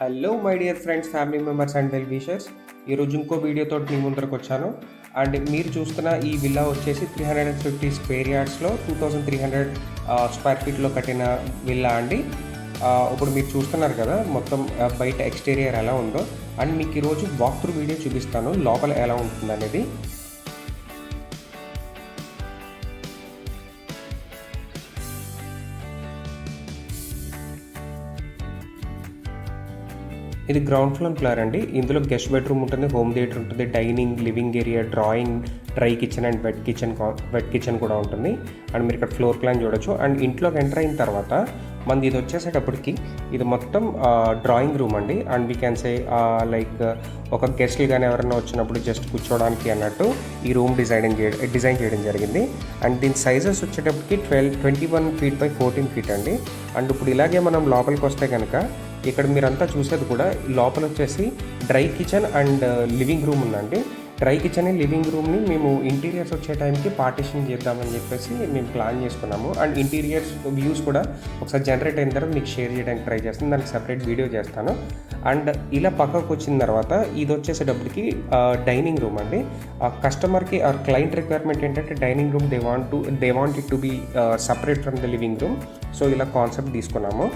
Hello my dear friends family members and well wishers ఈరోజు ఇంకో వీడియోతో మీ ముందరకు వచ్చాను. అండ్ మీరు చూస్తున్న ఈ విల్లా వచ్చేసి three hundred and fifty square యార్డ్స్లో two thousand three hundred square ఫీట్లో కట్టిన విల్లా అండి. ఇప్పుడు మీరు చూస్తున్నారు కదా మొత్తం బయట ఎక్స్టీరియర్ ఎలా ఉందో. అండ్ మీకు ఈరోజు వాక్ త్రూ వీడియో చూపిస్తాను లోపల ఎలా ఉంటుంది అనేది ఇది గ్రౌండ్ ఫ్లోర్ ఫ్లోర్ అండి. ఇందులో గెస్ట్ బెడ్రూమ్ ఉంటుంది హోమ్ థియేటర్ ఉంటుంది dining living area drawing dry kitchen and wet kitchen wet kitchen కూడా ఉంటుంది. అండ్ మీరు ఇక్కడ ఫ్లోర్ ప్లాన్ చూడొచ్చు. అండ్ ఇంట్లోకి ఎంటర్ అయిన తర్వాత మనది ఇది వచ్చేసేటప్పటికి ఇది మొత్తం డ్రాయింగ్ రూమ్ అండి. And we can say like ఒక గెస్ట్లు కానీ ఎవరైనా వచ్చినప్పుడు జస్ట్ కూర్చోవడానికి అన్నట్టు ఈ రూమ్ డిజైనింగ్ చేయడం డిజైన్ చేయడం జరిగింది. అండ్ దీని సైజెస్ వచ్చేటప్పటికి twelve twenty one feet by fourteen feet అండి. అండ్ ఇప్పుడు ఇలాగే మనం లోపలికి వస్తే కనుక ఇక్కడ మీరంతా చూసేది కూడా లోపల వచ్చేసి dry kitchen and living room ఉందండి. డ్రై కిచెన్ లివింగ్ రూమ్ని మేము ఇంటీరియర్స్ వచ్చే టైంకి పార్టిషన్ చేద్దామని చెప్పేసి మేము ప్లాన్ చేసుకున్నాము. అండ్ ఇంటీరియర్స్ వ్యూస్ కూడా ఒకసారి జనరేట్ అయిన తర్వాత మీకు షేర్ చేయడానికి ట్రై చేస్తాను. దానికి సపరేట్ వీడియో చేస్తాను. అండ్ ఇలా పక్కకు వచ్చిన తర్వాత ఇది వచ్చేసేటప్పటికి డైనింగ్ రూమ్ అండి. కస్టమర్కి ఆర్ క్లయింట్ రిక్వైర్మెంట్ ఏంటంటే dining room they want to they want it to be separate from the living room. So ఇలా కాన్సెప్ట్ తీసుకున్నాము.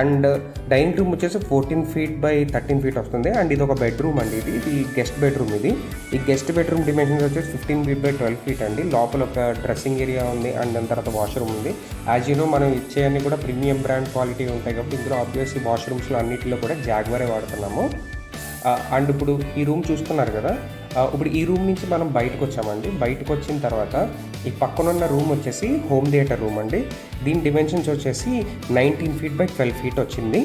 అండ్ డైనింగ్ రూమ్ వచ్చేసి fourteen feet by thirteen feet వస్తుంది. అండ్ ఇది ఒక bedroom అండి ఇది. ఇది గెస్ట్ బెడ్రూమ్ ఇది. ఈ గెస్ట్ బెడ్రూమ్ డిమెన్షన్స్ వచ్చేసి fifteen feet by twelve feet అండి. లోపల ఒక డ్రెస్సింగ్ ఏరియా ఉంది అండ్ దాని తర్వాత వాష్రూమ్ ఉంది. యాజ్ యూనో మనం ఇచ్చేయన్నీ కూడా ప్రీమియం బ్రాండ్ క్వాలిటీ ఉంటాయి కాబట్టి ఇందులో ఆబ్వియస్లీ వాష్రూమ్స్లో అన్నింటిలో కూడా జాగ్వరే వాడుతున్నాము. అండ్ ఇప్పుడు ఈ రూమ్ చూస్తున్నారు కదా ఇప్పుడు ఈ రూమ్ నుంచి మనం బయటకు వచ్చామండి బయటకు వచ్చిన తర్వాత ఈ పక్కనున్న రూమ్ వచ్చేసి హోమ్ థియేటర్ రూమ్ అండి. దీని డిమెన్షన్స్ వచ్చేసి nineteen feet by twelve feet వచ్చింది.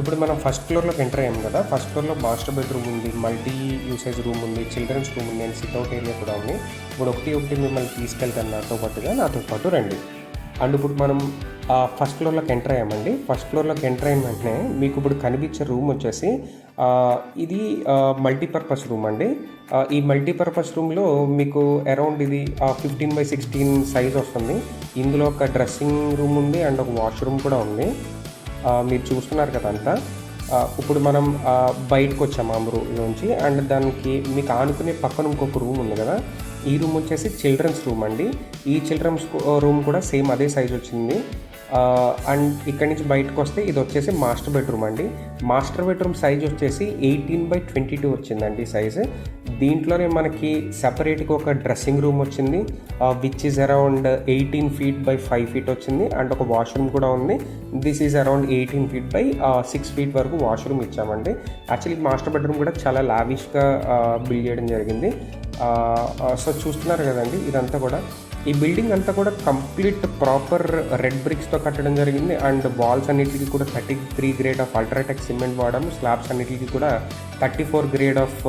ఇప్పుడు మనం ఫస్ట్ ఫ్లోర్లోకి ఎంటర్ అయ్యాం కదా ఫస్ట్ ఫ్లోర్లో మాస్టర్ బెడ్రూమ్ ఉంది మల్టీ యూసేజ్ రూమ్ ఉంది చిల్డ్రన్స్ రూమ్ ఉంది అండ్ సిట్అవుట్ ఏరియా కూడా ఉంది. ఇప్పుడు ఒకటి ఒకటి మిమ్మల్ని తీసుకెళ్తాను నాతో పాటుగా నాతో పాటు రండి. అండ్ ఇప్పుడు మనం ఫస్ట్ ఫ్లోర్లోకి ఎంటర్ అయ్యామండి. ఫస్ట్ ఫ్లోర్లోకి ఎంటర్ అయిన వెంటనే మీకు ఇప్పుడు కనిపించే రూమ్ వచ్చేసి ఇది మల్టీపర్పస్ రూమ్ అండి. ఈ మల్టీపర్పస్ రూమ్లో మీకు అరౌండ్ ఇది ఫిఫ్టీన్ బై సిక్స్టీన్ సైజ్ వస్తుంది. ఇందులో ఒక డ్రెస్సింగ్ రూమ్ ఉంది అండ్ ఒక వాష్రూమ్ కూడా ఉంది. మీరు చూస్తున్నారు కదా అంతా. ఇప్పుడు మనం బయటకు వచ్చాము ఆ రూమ్ నుంచి. అండ్ దానికి మీకు ఆనుకునే పక్కన ఇంకొక రూమ్ ఉంది కదా. ఈ రూమ్ వచ్చేసి చిల్డ్రన్స్ రూమ్ అండి. ఈ చిల్డ్రన్స్ రూమ్ కూడా సేమ్ అదే సైజ్ వచ్చింది. అండ్ ఇక్కడి నుంచి బయటకు వస్తే ఇది వచ్చేసి మాస్టర్ బెడ్రూమ్ అండి. మాస్టర్ బెడ్రూమ్ సైజ్ వచ్చేసి ఎయిటీన్ బై ట్వంటీ టూ వచ్చిందండి సైజు. దీంట్లోనే మనకి సపరేట్గా ఒక డ్రెస్సింగ్ రూమ్ వచ్చింది which is around eighteen feet by five feet వచ్చింది. అండ్ ఒక వాష్రూమ్ కూడా ఉంది. This is around eighteen feet by six feet వరకు వాష్రూమ్ ఇచ్చామండి. యాక్చువల్లీ మాస్టర్ బెడ్రూమ్ కూడా చాలా లావిష్గా బిల్డ్ చేయడం జరిగింది. సో చూస్తున్నారు కదండి ఇదంతా కూడా. ఈ బిల్డింగ్ అంతా కూడా కంప్లీట్ ప్రాపర్ రెడ్ బ్రిక్స్తో కట్టడం జరిగింది. అండ్ వాల్స్ అన్నిటికీ కూడా thirty three grade of UltraTech cement వాడాము. స్లాబ్స్ అన్నిటికీ కూడా thirty four grade of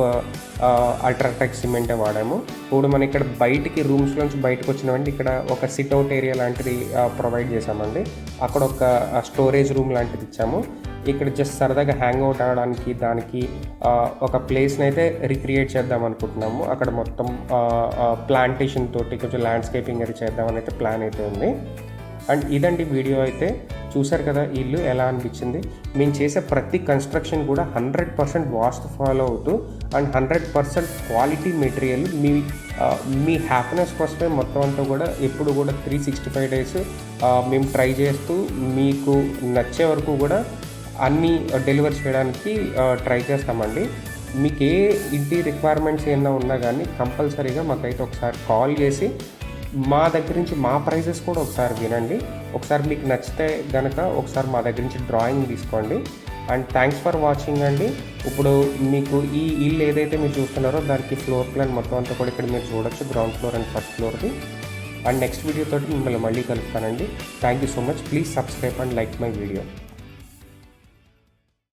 UltraTech సిమెంటే వాడాము. ఇప్పుడు మనం ఇక్కడ బయటికి రూమ్స్ నుంచి బయటకు వచ్చినామంటే ఇక్కడ ఒక సిట్అవుట్ ఏరియా లాంటిది uh, ప్రొవైడ్ చేసామండి అక్కడ ఒక uh, స్టోరేజ్ రూమ్ లాంటిది ఇచ్చాము. ఇక్కడ జస్ట్ సరదాగా హ్యాంగ్ అవుట్ అవ్వడానికి దానికి ఒక ప్లేస్ని అయితే రిక్రియేట్ చేద్దాం అనుకుంటున్నాము. అక్కడ మొత్తం ప్లాంటేషన్ తోటి కొంచెం ల్యాండ్స్కేపింగ్ అది చేద్దామని అయితే ప్లాన్ అయితే ఉంది. అండ్ ఇదండి వీడియో అయితే. చూశారు కదా ఇల్లు ఎలా అనిపించింది? మేము చేసే ప్రతి కన్స్ట్రక్షన్ కూడా హండ్రెడ్ పర్సెంట్ వాస్తు ఫాలో అవుతూ and hundred percent quality material మీ మీ హ్యాపీనెస్ కోసమే మొత్తం అంతా కూడా ఎప్పుడు కూడా త్రీ సిక్స్టీ ఫైవ్ డేస్ మేము ట్రై చేస్తూ మీకు నచ్చే వరకు కూడా అన్నీ డెలివర్ చేయడానికి ట్రై చేస్తామండి. మీకు ఏ ఇంటి రిక్వైర్మెంట్స్ ఏమైనా ఉన్నా కానీ కంపల్సరీగా మాకైతే ఒకసారి కాల్ చేసి మా దగ్గర నుంచి మా ప్రైజెస్ కూడా ఒకసారి వినండి. ఒకసారి మీకు నచ్చితే గనక ఒకసారి మా దగ్గర నుంచి డ్రాయింగ్ తీసుకోండి. అండ్ థ్యాంక్స్ ఫర్ వాచింగ్ అండి. ఇప్పుడు మీకు ఈ ఇల్లు ఏదైతే మీరు చూస్తున్నారో దానికి ఫ్లోర్ ప్లాన్ మొత్తం అంతా కూడా ఇక్కడ మీరు చూడొచ్చు గ్రౌండ్ ఫ్లోర్ అండ్ ఫస్ట్ ఫ్లోర్ది అండ్ నెక్స్ట్ వీడియో తోటి మిమ్మల్ని మళ్ళీ కలుపుతానండి thank you so much please subscribe and like my video